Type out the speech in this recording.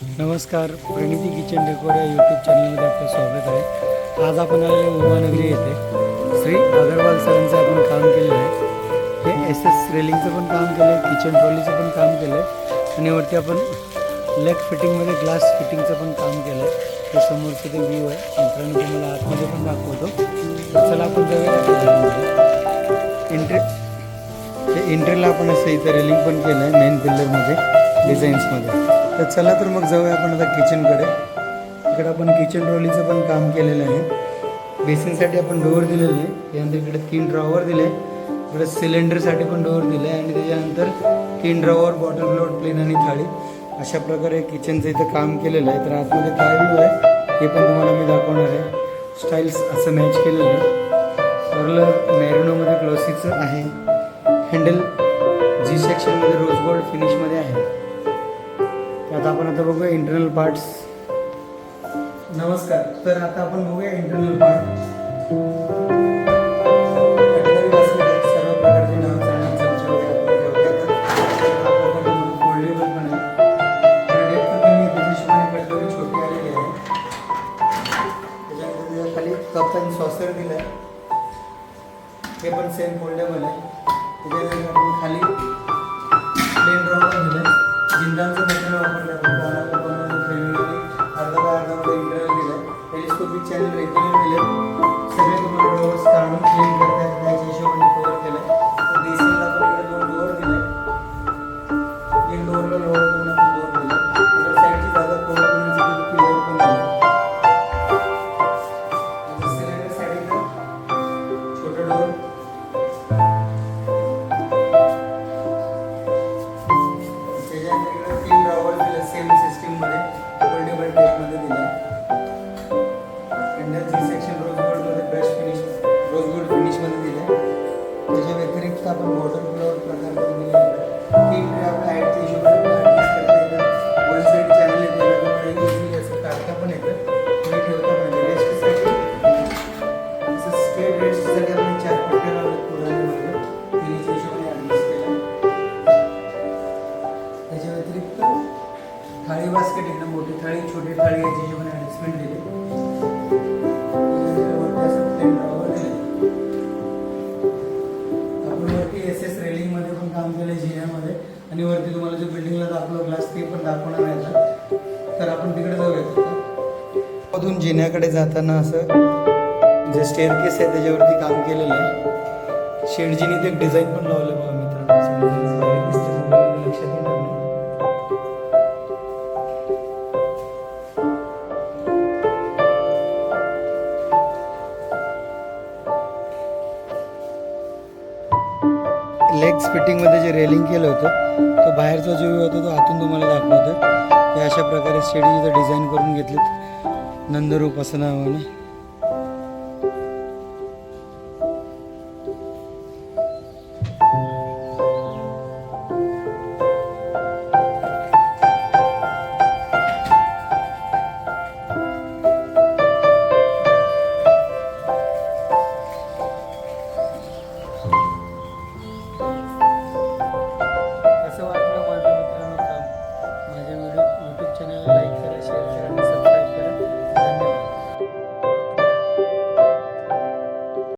नमस्कार Praniti kitchen decor या YouTube चॅनलमध्ये आपलं स्वागत आहे. आज आपण आलेले उमानगरी येथे. श्री अगरवाल सरांचं आपण काम केलेलं आहे. हे एस एस रेलिंगचं पण काम केलं आहे किचन ट्रॉलीचं पण काम केलं आहे आणि वरती आपण लेग फिटिंगमध्ये ग्लास फिटिंगचं पण काम केलं आहे ते समोरचं ते व्ह्यू आहे. मित्रांनो तुम्हाला आतमध्ये पण दाखवतो. तर चला आपण जाऊया एंट्री हे एंट्रीला आपण असं इथं रेलिंग पण केलं आहे मेन पिल्लरमध्ये डिझाईन्समध्ये तर चला तर मग जाऊया आपण आता किचनकडे इकडे आपण किचन ट्रॉलीचं पण काम केलेलं आहे. बेसिनसाठी आपण डोअर दिलेलं आहे. त्यानंतर इकडे तीन ड्रॉवर दिले इकडे सिलेंडरसाठी पण डोअर दिले आणि त्याच्यानंतर तीन ड्रॉवर बॉटल फ्लोट प्लेन आणि थाळी. अशा प्रकारे किचनचं इथं काम केलेलं आहे. तर आतमध्ये काय व्ह्यू आहे हे पण तुम्हाला मी दाखवणार आहे. स्टाईल्स असं मॅच केलेलं आहे. परलं मॅरिनोमध्ये ग्लॉसीचं आहे. हँडल जी सेक्शनमध्ये रोजगोल्ड फिनिशमध्ये आहे. आता आपण आता बघूया इंटरनल पार्ट्स नमस्कार. तर आता आपण बघूया इंटरनल पार्ट सर्व प्रकारचे आहे. छोटी आलेली आहे. त्याच्याखाली हे पण सेम फोल्डेबल आहे. त्याच्यानंतर खाली प्लेन ड्रॉवर दिलं जिंदालचं टेलिस्कोपिक चॅनल रेग्युलर दिले सगळे तुम्हाला ड्रॉवर्स जी सेक्शन रोज गोल्डमध्ये बेस्ट फिनिश रोज गोल्ड फिनिशमध्ये दिले त्याच्या व्यतिरिक्त आपण बॉटल फ्लोअर प्रकार म्हणजे पण दिले तीन आपल्या हाईटच्या हिशोबाने ॲडजस्ट करता वन साईड चॅनल येते इझिली असं काढता पण येतं तुम्ही ठेवता पण येतं रेस्टसाठी असं स्ट्रेट रेस्टसाठी आपण चार पट्टे लावले हिशोबाने ॲडजस्ट केलं. त्याच्या व्यतिरिक्त थाळी बास्केट एकदम मोठी थाळी छोटी थाळी याच्या हिशोबाने ॲडजस्टमेंट दिली काम केलं जिन्यामध्ये. आणि वरती तुम्हाला जो बिल्डिंगला दाखवलं ग्लास ते पण दाखवणार आहे आता. तर आपण तिकडे जाऊयात मधून जिन्याकडे जाताना असं जे स्टेअर केस आहे त्याच्यावरती काम केलेलं आहे. शेडजीने ते एक डिझाईन पण लावलं बघा मित्रांनो लेग्स फिटिंगमध्ये जे रेलिंग केलं होतं तो बाहेरचा जो व्ह्यू होता तो आतून तुम्हाला दाखवतो हे अशा प्रकारे शेडी इथं डिझाईन करून घेतलीत. नंदरूप असं नावाने